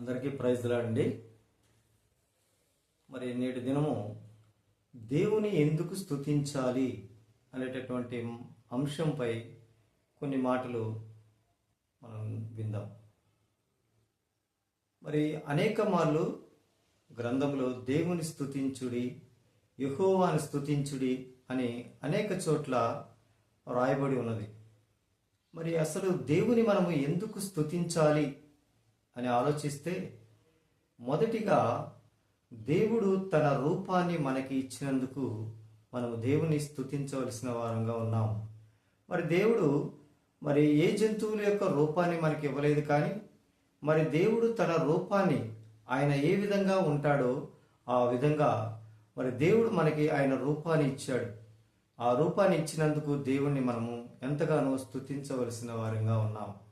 అందరికీ ప్రైజ్లా అండి. మరి నేటి దినము దేవుని ఎందుకు స్థుతించాలి అనేటటువంటి అంశంపై కొన్ని మాటలు మనం విందాం. మరి అనేక మార్లు గ్రంథంలో దేవుని స్థుతించుడి యహోవాని స్థుతించుడి అని అనేక చోట్ల రాయబడి ఉన్నది. మరి అసలు దేవుని మనము ఎందుకు స్థుతించాలి అని ఆలోచిస్తే మొదటిగా దేవుడు తన రూపాన్ని మనకి ఇచ్చినందుకు మనము దేవుని స్థుతించవలసిన వారంగా ఉన్నాము. మరి దేవుడు మరి ఏ జంతువుల యొక్క రూపాన్ని మనకి ఇవ్వలేదు కానీ మరి దేవుడు తన రూపాన్ని ఆయన ఏ విధంగా ఉంటాడో ఆ విధంగా మరి దేవుడు మనకి ఆయన రూపాన్ని ఇచ్చాడు. ఆ రూపాన్ని ఇచ్చినందుకు దేవుణ్ణి మనము ఎంతగానో స్తుతించవలసిన వారంగా ఉన్నాము.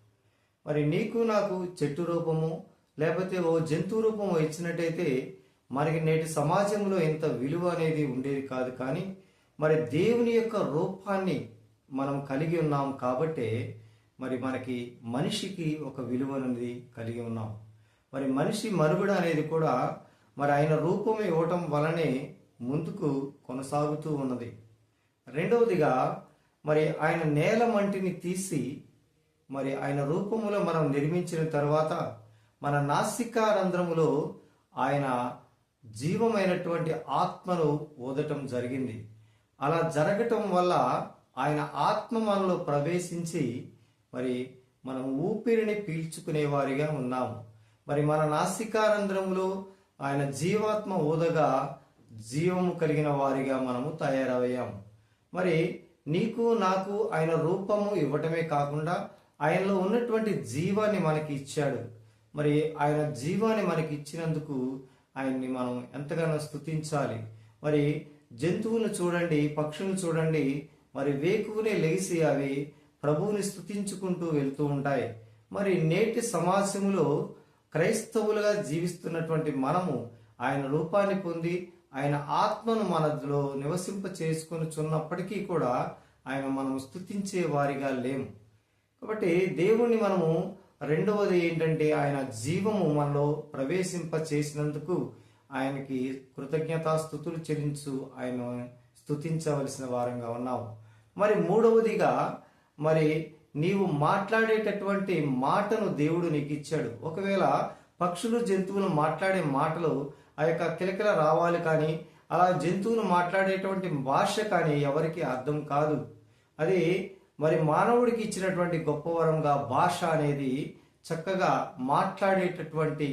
మరి నీకు నాకు చెట్టు రూపము లేకపోతే ఓ జంతువు రూపము ఇచ్చినట్టయితే మనకి నేటి సమాజంలో ఇంత విలువ అనేది ఉండేది కాదు. కానీ మరి దేవుని యొక్క రూపాన్ని మనం కలిగి ఉన్నాం కాబట్టే మరి మనకి మనిషికి ఒక విలువ అనేది కలిగి ఉన్నాం. మరి మనిషి మనుగడ అనేది కూడా మరి ఆయన రూపం ఇవ్వటం వలనే ముందుకు కొనసాగుతూ ఉన్నది. రెండవదిగా మరి ఆయన నేల మంటిని తీసి మరి ఆయన రూపములో మనం నిర్మించిన తర్వాత మన నాసికారంధ్రములో ఆయన జీవమైనటువంటి ఆత్మను ఊదటం జరిగింది. అలా జరగటం వల్ల ఆయన ఆత్మ మనలో ప్రవేశించి మరి మనం ఊపిరిని పీల్చుకునేవారిగా ఉన్నాము. మరి మన నాసికారంధ్రములో ఆయన జీవాత్మ ఊదగా జీవము కలిగిన వారిగా మనము తయారయ్యాము. మరి నీకు నాకు ఆయన రూపము ఇవ్వటమే కాకుండా ఆయనలో ఉన్నటువంటి జీవాన్ని మనకి ఇచ్చాడు. మరి ఆయన జీవాన్ని మనకి ఇచ్చినందుకు ఆయన్ని మనం ఎంతగానో స్థుతించాలి మరి జంతువులను చూడండి పక్షులను చూడండి మరి వేకువనే లేచి అవి ప్రభువుని స్థుతించుకుంటూ వెళ్తూ ఉంటాయి. మరి నేటి సమాజంలో క్రైస్తవులుగా జీవిస్తున్నటువంటి మనము ఆయన రూపాన్ని పొంది ఆయన ఆత్మను మనలో నివసింప చేసుకొని చున్నప్పటికీ కూడా ఆయన మనం స్థుతించే వారిగా లేము. కాబట్టి దేవుణ్ణి మనము రెండవది ఏంటంటే ఆయన జీవము మనలో ప్రవేశింప చేసినందుకు ఆయనకి కృతజ్ఞతాస్థుతులు చెల్లించు ఆయన స్థుతించవలసిన వారంగా ఉన్నావు. మరి మూడవదిగా మరి నీవు మాట్లాడేటటువంటి మాటను దేవుడు నీకు ఇచ్చాడు ఒకవేళ పక్షులు జంతువులు మాట్లాడే మాటలు ఆ యొక్క కిలకిల రావాలి కానీ అలా జంతువులు మాట్లాడేటువంటి భాష కానీ ఎవరికి అర్థం కాదు. అది మరి మానవుడికి ఇచ్చినటువంటి గొప్ప వరంగా భాష అనేది చక్కగా మాట్లాడేటటువంటి